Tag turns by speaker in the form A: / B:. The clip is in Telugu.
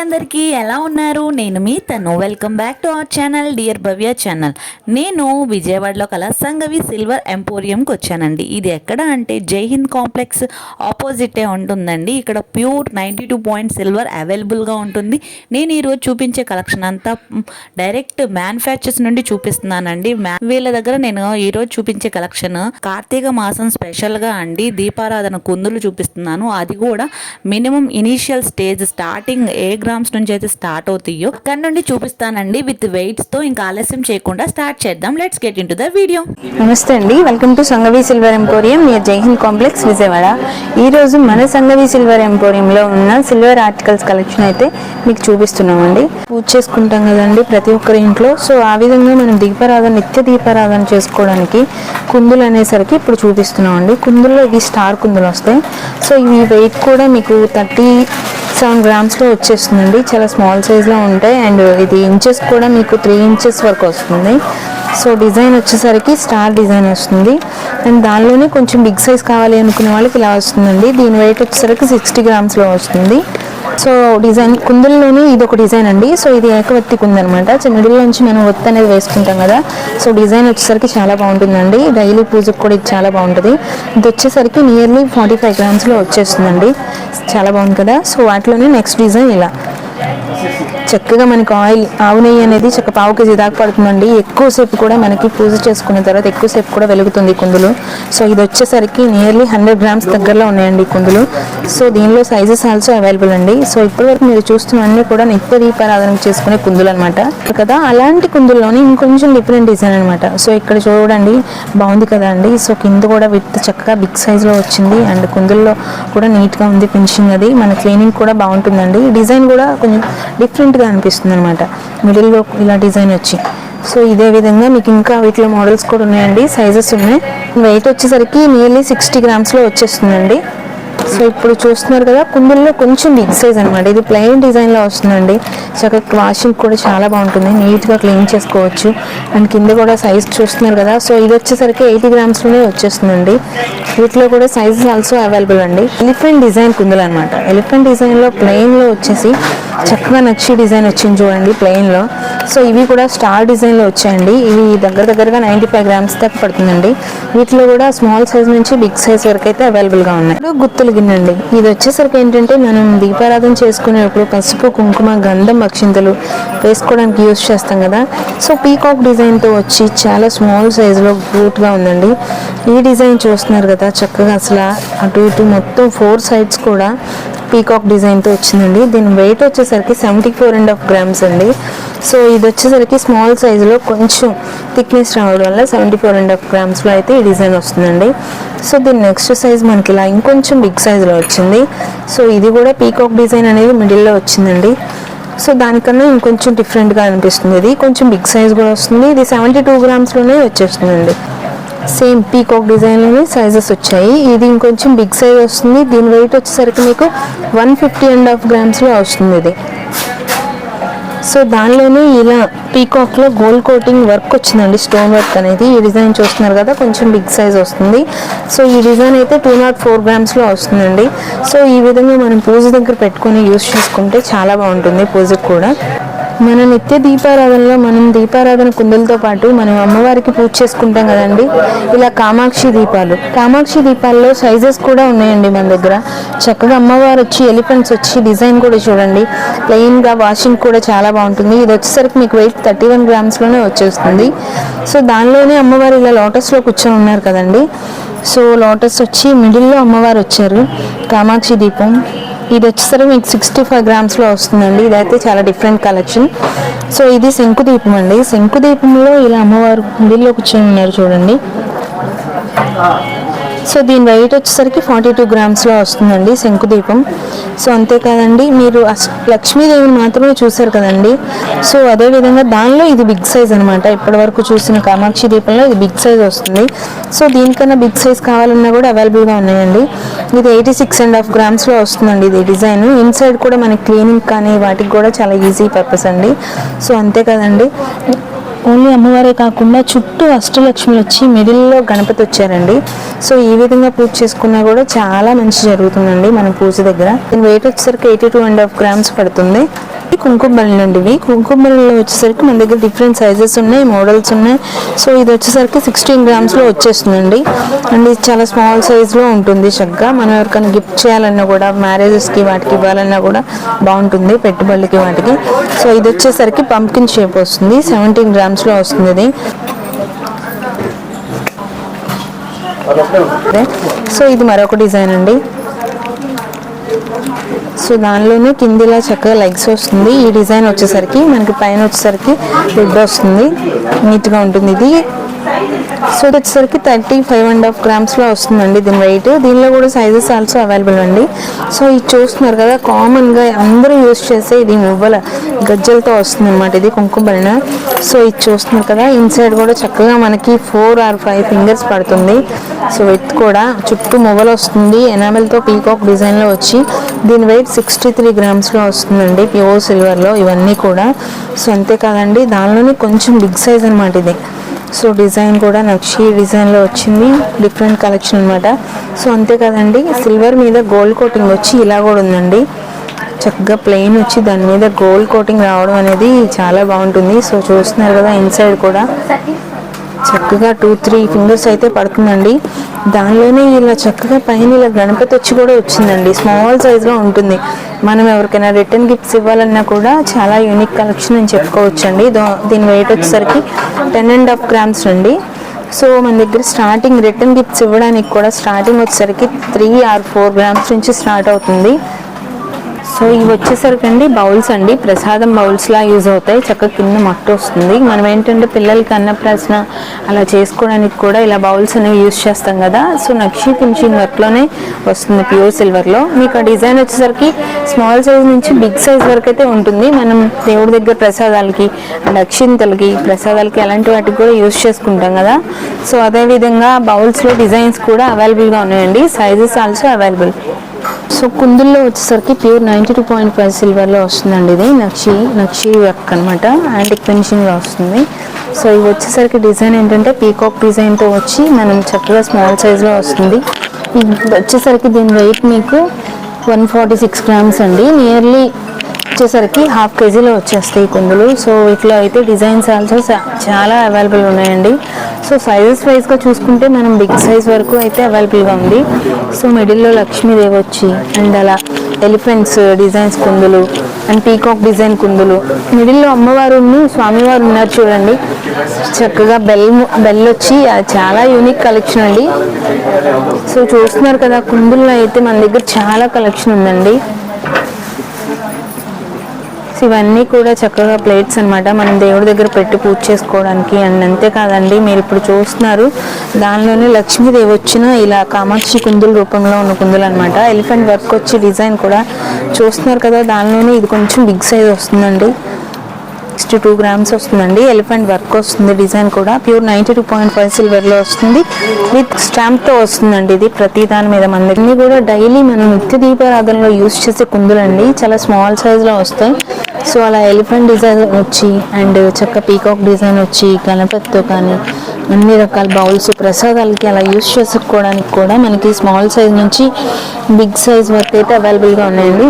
A: అందరికీ ఎలా ఉన్నారు? నేను మీ తను. Welcome back to our channel dear Bhavya channel నేను విజయవాడలో కల సంగవి సిల్వర్ ఎంపోరియంకి వచ్చానండి. ఇది ఎక్కడ అంటే జై హింద్ కాంప్లెక్స్ ఆపోజిటే ఉంటుందండి. ఇక్కడ pure ninety two point silver అవైలబుల్గా ఉంటుంది. నేను ఈరోజు చూపించే కలెక్షన్ అంతా డైరెక్ట్ మ్యానుఫ్యాక్చర్స్ నుండి చూపిస్తున్నానండి. వీళ్ళ దగ్గర నేను ఈరోజు చూపించే కలెక్షన్ కార్తీక మాసం స్పెషల్గా అండి. దీపారాధన కుందులు చూపిస్తున్నాను. అది కూడా minimum initial stage starting a grams నుంచి అయితే స్టార్ట్ అవుతాయో అక్కడ నుండి చూపిస్తానండి విత్ వెయిట్స్తో. ఇంకా ఆలస్యం చేయకుండా స్టార్ట్ చేద్దాం. Let's get into the video
B: నమస్తే అండి. Welcome to Sangavi silver emporium near Jaihind complex Vijayawada ఈ రోజు మన సంగవి సిల్వర్ ఎంపోరియంలో ఉన్న సిల్వర్ ఆర్టికల్స్ కలెక్షన్ అయితే మీకు చూపిస్తున్నామండి. పూజ చేసుకుంటాం కదండి ప్రతి ఒక్కరి ఇంట్లో. సో ఆ విధంగా మనం దీపారాధన నిత్య దీపారాధన చేసుకోవడానికి కుందులు అనేసరికి ఇప్పుడు చూపిస్తున్నామండి. కుందుల్లో ఇవి స్టార్ కుందులు వస్తాయి. సో ఇవి వెయిట్ కూడా మీకు థర్టీ సెవెన్ గ్రామ్స్లో వచ్చేస్తుందండి. చాలా స్మాల్ సైజ్లో ఉంటాయి. అండ్ ఇది ఇంచెస్ కూడా మీకు త్రీ ఇంచెస్ వరకు వస్తుంది. సో డిజైన్ వచ్చేసరికి స్టార్ డిజైన్ వస్తుంది. అండ్ దానిలోనే కొంచెం బిగ్ సైజ్ కావాలి అనుకునే వాళ్ళకి ఇలా వస్తుందండి. దీని వెయిట్ వచ్చేసరికి సిక్స్టీ గ్రామ్స్లో వస్తుంది. సో డిజైన్ కుందుల్లోనే ఇది ఒక డిజైన్ అండి. సో ఇది ఏకవత్తి కుందనమాట. మిడిల్ నుంచి మనం ఒత్తి అనేది వేసుకుంటాం కదా. సో డిజైన్ వచ్చేసరికి చాలా బాగుంటుందండి. డైలీ పూజకు కూడా ఇది చాలా బాగుంటుంది. ఇది వచ్చేసరికి నియర్లీ ఫార్టీ ఫైవ్ గ్రామ్స్లో వచ్చేస్తుందండి. చాలా బాగుంది కదా. సో వాటిలోనే నెక్స్ట్ డిజైన్ ఇలా. చక్కగా మనకి ఆయిల్ ఆవు నెయ్యి అనేది చక్క పావు కేజీ దాకా పడుతుందండి. ఎక్కువసేపు కూడా మనకి పూజ చేసుకున్న తర్వాత ఎక్కువసేపు కూడా వెలుగుతుంది కుందులు. సో ఇది వచ్చేసరికి నియర్లీ హండ్రెడ్ గ్రామ్స్ దగ్గరలో ఉన్నాయండి కుందులు. సో దీనిలో సైజెస్ ఆల్సో అవైలబుల్ అండి. సో ఇప్పటివరకు మీరు చూస్తున్నవన్నీ కూడా నిత్య దీపారాధన చేసుకునే కుందులు అనమాట కదా అలాంటి కుందుల్లోనే ఇంకొంచెం డిఫరెంట్ డిజైన్ అనమాట సో ఇక్కడ చూడండి బాగుంది కదా అండి. సో కింద కూడా విత్ చక్కగా బిగ్ సైజులో వచ్చింది. అండ్ కుందుల్లో కూడా నీట్గా ఉంది ఫినిషింగ్ అది. మన క్లీనింగ్ కూడా బాగుంటుందండి. డిజైన్ కూడా కొంచెం డిఫరెంట్ డిఫరెంట్గా అనిపిస్తుంది అనమాట మిడిల్లో ఇలా డిజైన్ వచ్చి. సో ఇదే విధంగా మీకు ఇంకా వీటిలో మోడల్స్ కూడా ఉన్నాయండి. సైజెస్ ఉన్నాయి. వెయిట్ వచ్చేసరికి నియర్లీ సిక్స్టీ గ్రామ్స్లో వచ్చేస్తుందండి. సో ఇప్పుడు చూస్తున్నారు కదా కుందుల్లో కొంచెం బిగ్ సైజ్ అనమాట ఇది ప్లెయిన్ డిజైన్లో వస్తుందండి. చక్కగా వాషింగ్ కూడా చాలా బాగుంటుంది. నీట్గా క్లీన్ చేసుకోవచ్చు. అండ్ కింద కూడా సైజ్ చూస్తున్నారు కదా. సో ఇది వచ్చేసరికి ఎయిటీ గ్రామ్స్లోనే వచ్చేస్తుందండి. వీటిలో కూడా సైజెస్ ఆల్సో అవైలబుల్ అండి. ఎలిఫెంట్ డిజైన్ కుందులు అనమాట ఎలిఫెంట్ డిజైన్లో ప్లెయిన్లో వచ్చేసి చక్కగా నచ్చి డిజైన్ వచ్చింది చూడండి ప్లెయిన్లో సో ఇవి కూడా స్టార్ డిజైన్లో వచ్చాయండి. ఇవి దగ్గర దగ్గరగా నైంటీ ఫైవ్ గ్రామ్స్ దాకా పడుతుందండి. వీటిలో కూడా స్మాల్ సైజ్ నుంచి బిగ్ సైజ్ వరకు అయితే అవైలబుల్గా ఉన్నాయి. గుత్తులు గిన్నె ఇది వచ్చేసరికి ఏంటంటే మనం దీపారాధన చేసుకునేటప్పుడు పసుపు కుంకుమ గంధం అక్షింతలు వేసుకోవడానికి యూస్ చేస్తాం కదా. సో పీకాక్ డిజైన్తో వచ్చి చాలా స్మాల్ సైజులో గా ఉందండి. ఈ డిజైన్ చూస్తున్నారు కదా చక్కగా అసలు అటు ఇటు మొత్తం ఫోర్ సైడ్స్ కూడా పీకాక్ డిజైన్తో వచ్చిందండి. దీని వెయిట్ వచ్చేసరికి seventy four and half grams అండి. సో ఇది వచ్చేసరికి స్మాల్ సైజులో కొంచెం థిక్నెస్ రావడం వల్ల సెవెంటీ ఫోర్ అండ్ హాఫ్ గ్రామ్స్లో అయితే ఈ డిజైన్ వస్తుందండి. సో దీని నెక్స్ట్ సైజ్ మనకి ఇలా ఇంకొంచెం బిగ్ సైజులో వచ్చింది. సో ఇది కూడా పీకాక్ డిజైన్ అనేది మిడిల్లో వచ్చిందండి. సో దానికన్నా ఇంకొంచెం డిఫరెంట్గా అనిపిస్తుంది. ఇది కొంచెం బిగ్ సైజ్ కూడా వస్తుంది. ఇది సెవెంటీ టూ గ్రామ్స్లోనే వచ్చేస్తుందండి. సేమ్ పీకాక్ డిజైన్లోనే సైజెస్ వచ్చాయి. ఇది ఇంకొంచెం బిగ్ సైజ్ వస్తుంది. దీని వెయిట్ వచ్చేసరికి మీకు వన్ ఫిఫ్టీ అండ్ హాఫ్ గ్రామ్స్లో వస్తుంది ఇది. సో దానిలోనే ఇలా పీకాక్లో గోల్డ్ కోటింగ్ వర్క్ వచ్చిందండి స్టోన్ వర్క్ అనేది. ఈ డిజైన్ చూస్తున్నారు కదా కొంచెం బిగ్ సైజ్ వస్తుంది. సో ఈ డిజైన్ అయితే టూ నాట్ ఫోర్ గ్రామ్స్లో వస్తుందండి. సో ఈ విధంగా మనం పూజ దగ్గర పెట్టుకొని యూస్ చేసుకుంటే చాలా బాగుంటుంది పూజకు కూడా. మన నిత్య దీపారాధనలో మనం దీపారాధన కుందులతో పాటు మనం అమ్మవారికి పూజ చేసుకుంటాం కదండి. ఇలా కామాక్షి దీపాలు. కామాక్షి దీపాల్లో సైజెస్ కూడా ఉన్నాయండి మన దగ్గర. చక్కగా అమ్మవారు వచ్చి ఎలిఫెంట్స్ వచ్చి డిజైన్ కూడా చూడండి. ప్లెయిన్గా వాషింగ్ కూడా చాలా బాగుంటుంది. ఇది వచ్చేసరికి మీకు వెయిట్ థర్టీ వన్ గ్రామ్స్లోనే వచ్చేస్తుంది. సో దానిలోనే అమ్మవారు ఇలా లోటస్లో కూర్చొని ఉన్నారు కదండి. సో లోటస్ వచ్చి మిడిల్లో అమ్మవారు వచ్చారు. కామాక్షి దీపం. ఇది వచ్చేసరికి మీకు సిక్స్టీ ఫైవ్ గ్రామ్స్లో వస్తుందండి. ఇదైతే చాలా డిఫరెంట్ కలెక్షన్ సో ఇది శంకు దీపం అండి. శంకు దీపంలో ఇలా అమ్మవారు గుడిలో కూర్చొని ఉన్నారు చూడండి. సో దీని వెయిట్ వచ్చేసరికి ఫార్టీ టూ గ్రామ్స్లో వస్తుందండి శంకు దీపం. సో అంతేకాదండి మీరు అస్- లక్ష్మీదేవిని మాత్రమే చూశారు కదండి. సో అదే విధంగా దానిలో ఇది బిగ్ సైజ్ అనమాట ఇప్పటివరకు చూసిన కామాక్షి దీపంలో ఇది బిగ్ సైజ్ వస్తుంది. సో దీనికన్నా బిగ్ సైజ్ కావాలన్నా కూడా అవైలబుల్గా ఉన్నాయండి. ఇది ఎయిటీ సిక్స్ అండ్ హాఫ్ గ్రామ్స్లో వస్తుందండి ఇది డిజైన్. ఇన్సైడ్ కూడా మనకి క్లీనింగ్ కానీ వాటికి కూడా చాలా ఈజీ పర్పస్ అండి. సో అంతే కదండి. ఓన్లీ అమ్మవారే కాకుండా చుట్టూ అష్టలక్ష్మి వచ్చి మిడిల్లో గణపతి వచ్చారండి. సో ఈ విధంగా పూజ చేసుకున్నా కూడా చాలా మంచి జరుగుతుందండి మన పూజ దగ్గర. దీని వెయిట్ వచ్చేసరికి eighty two and half grams పడుతుంది. కుంకుమ బెల్లం అండి ఇవి కుంకుమ బెల్లంలో వచ్చేసరికి మన దగ్గర డిఫరెంట్ సైజెస్ ఉన్నాయి మోడల్స్ ఉన్నాయి. సో ఇది వచ్చేసరికి సిక్స్టీన్ గ్రామ్స్లో వచ్చేస్తుందండి. అండ్ ఇది చాలా స్మాల్ సైజ్లో ఉంటుంది చక్కగా. మనం ఎవరికైనా గిఫ్ట్ చేయాలన్నా కూడా మ్యారేజెస్కి వాటికి ఇవ్వాలన్నా కూడా బాగుంటుంది పెట్టుబడులకి వాటికి. సో ఇది వచ్చేసరికి పంకిన్ షేప్ వస్తుంది సెవెంటీన్ గ్రామ్స్లో వస్తుంది ఇది. సో ఇది మరొక డిజైన్ అండి. సో దానిలోనే కిందిలా చక్కగా లెగ్స్ వస్తుంది. ఈ డిజైన్ వచ్చేసరికి మనకి పైన వచ్చేసరికి రెడ్ వస్తుంది. నీట్గా ఉంటుంది. ఇది సో ఇది వచ్చేసరికి థర్టీ ఫైవ్ అండ్ హాఫ్ గ్రామ్స్లో వస్తుందండి దీని వెయిట్ దీనిలో కూడా సైజెస్ ఆల్సో అవైలబుల్ అండి. సో ఇది చూస్తున్నారు కదా కామన్గా అందరూ యూస్ చేసే ఇది మువ్వల గజ్జలతో వస్తుంది అనమాట ఇది కుంకుబలిన సో ఇది చూస్తున్నారు కదా ఇన్సైడ్ కూడా చక్కగా మనకి ఫోర్ ఆర్ ఫైవ్ ఫింగర్స్ పడుతుంది. సో విత్ కూడా చుట్టూ మువ్వలు వస్తుంది. ఎనామెల్తో పీకాక్ డిజైన్లో వచ్చి దీని వెయిట్ సిక్స్టీ త్రీ గ్రామ్స్లో వస్తుందండి ప్యూర్ సిల్వర్లో ఇవన్నీ కూడా. సో అంతేకాదండి దానిలోనే కొంచెం బిగ్ సైజ్ అనమాట ఇది. సో డిజైన్ కూడా నక్షి డిజైన్లో వచ్చింది. డిఫరెంట్ కలెక్షన్ అనమాట సో అంతే కదండి సిల్వర్ మీద గోల్డ్ కోటింగ్ వచ్చి ఇలా కూడా ఉందండి. చక్కగా ప్లెయిన్ వచ్చి దాని మీద గోల్డ్ కోటింగ్ రావడం అనేది చాలా బాగుంటుంది. సో చూస్తున్నారు కదా ఇన్సైడ్ కూడా. చక్కగా టూ త్రీ ఫింగర్స్ అయితే పడుతుందండి. దానిలోనే ఇలా చక్కగా పైన ఇలా గణపతి వచ్చి కూడా వచ్చిందండి. స్మాల్ సైజ్లో ఉంటుంది. మనం ఎవరికైనా రిటర్న్ గిఫ్ట్స్ ఇవ్వాలన్నా కూడా చాలా యూనిక్ కలెక్షన్ అని చెప్పుకోవచ్చు అండి దీని వెయిట్ వచ్చేసరికి టెన్ అండ్ హాఫ్ గ్రామ్స్ అండి. సో మన దగ్గర స్టార్టింగ్ రిటర్న్ గిఫ్ట్స్ ఇవ్వడానికి కూడా స్టార్టింగ్ వచ్చేసరికి త్రీ ఆర్ ఫోర్ గ్రామ్స్ నుంచి స్టార్ట్ అవుతుంది. సో ఇవి వచ్చేసరికి అండి బౌల్స్ అండి. ప్రసాదం బౌల్స్లా యూజ్ అవుతాయి. చక్కగా కింద మట్టి వస్తుంది. మనం ఏంటంటే పిల్లలకి అన్నప్రాసన అలా చేసుకోవడానికి కూడా ఇలా బౌల్స్ అనేవి యూజ్ చేస్తాం కదా. సో నక్షి ఫినిషింగ్ వర్క్లోనే వస్తుంది ప్యూర్ సిల్వర్లో మీకు ఆ డిజైన్ వచ్చేసరికి స్మాల్ సైజ్ నుంచి బిగ్ సైజ్ వరకు అయితే ఉంటుంది. మనం దేవుడి దగ్గర ప్రసాదాలకి అండ్ అక్షింతలకి ప్రసాదాలకి అలాంటి వాటికి కూడా యూజ్ చేసుకుంటాం కదా. సో అదేవిధంగా బౌల్స్లో డిజైన్స్ కూడా అవైలబుల్గా ఉన్నాయండి. Sizes also available. సో కుందుల్లో వచ్చేసరికి pure ninety two point five సిల్వర్లో వస్తుందండి ఇది నక్షి నక్షి వర్క్ అనమాట యాంటిక్ ఫినిషింగ్లో వస్తుంది. సో ఇవి వచ్చేసరికి డిజైన్ ఏంటంటే పీకాక్ డిజైన్తో వచ్చి మనం చక్కగా స్మాల్ సైజ్లో వస్తుంది. ఇది వచ్చేసరికి దీని వెయిట్ మీకు వన్ ఫార్టీ సిక్స్ గ్రామ్స్ అండి. నియర్లీ వచ్చేసరికి హాఫ్ కేజీలో వచ్చేస్తాయి కుందులు. సో ఇట్లా అయితే డిజైన్స్ ఆల్సో చాలా అవైలబుల్ ఉన్నాయండి. సో సైజెస్ వైజ్గా చూసుకుంటే మనం బిగ్ సైజ్ వరకు అయితే అవైలబుల్గా ఉంది. సో మిడిల్లో లక్ష్మీదేవి వచ్చి అండ్ అలా ఎలిఫెంట్స్ డిజైన్స్ కుందులు అండ్ పీకాక్ డిజైన్ కుందులు. మిడిల్లో అమ్మవారు స్వామివారు ఉన్నారు చూడండి. చక్కగా బెల్ బెల్ వచ్చి అది చాలా యూనిక్ కలెక్షన్ అండి. సో చూస్తున్నారు కదా కుందుల్లో అయితే మన దగ్గర చాలా కలెక్షన్ ఉందండి. ఇవన్నీ కూడా చక్కగా ప్లేట్స్ అన్నమాట. మనం దేవుడి దగ్గర పెట్టి పూజ చేసుకోవడానికి అండ్ అంతేకాదండి మీరు ఇప్పుడు చూస్తున్నారు దానిలోనే లక్ష్మీదేవి వచ్చిన ఇలా కామాక్షి కుందుల రూపంలో ఉన్న కుందులు అనమాట ఎలిఫెంట్ వర్క్ వచ్చి డిజైన్ కూడా చూస్తున్నారు కదా దానిలోనే ఇది కొంచెం బిగ్ సైజ్ వస్తుందండి. సిక్స్టీ టూ గ్రామ్స్ వస్తుందండి. ఎలిఫెంట్ వర్క్ వస్తుంది డిజైన్ కూడా. Pure ninety two point five సిల్వర్లో వస్తుంది. విత్ స్టాంప్తో వస్తుందండి ఇది. ప్రతి దాని మీద మన దగ్గర. కూడా డైలీ మనం నిత్య దీపారాధనలో యూస్ చేసే కుందులండి. చాలా స్మాల్ సైజ్లో వస్తాయి. సో అలా ఎలిఫెంట్ డిజైన్ వచ్చి అండ్ చక్క పీకాక్ డిజైన్ వచ్చి గణపతితో కానీ అన్ని రకాల బౌల్స్ ప్రసాదాలకి అలా యూస్ చేసుకోవడానికి కూడా మనకి స్మాల్ సైజ్ నుంచి బిగ్ సైజ్ వరకు అయితే అవైలబుల్గా ఉన్నాయండి.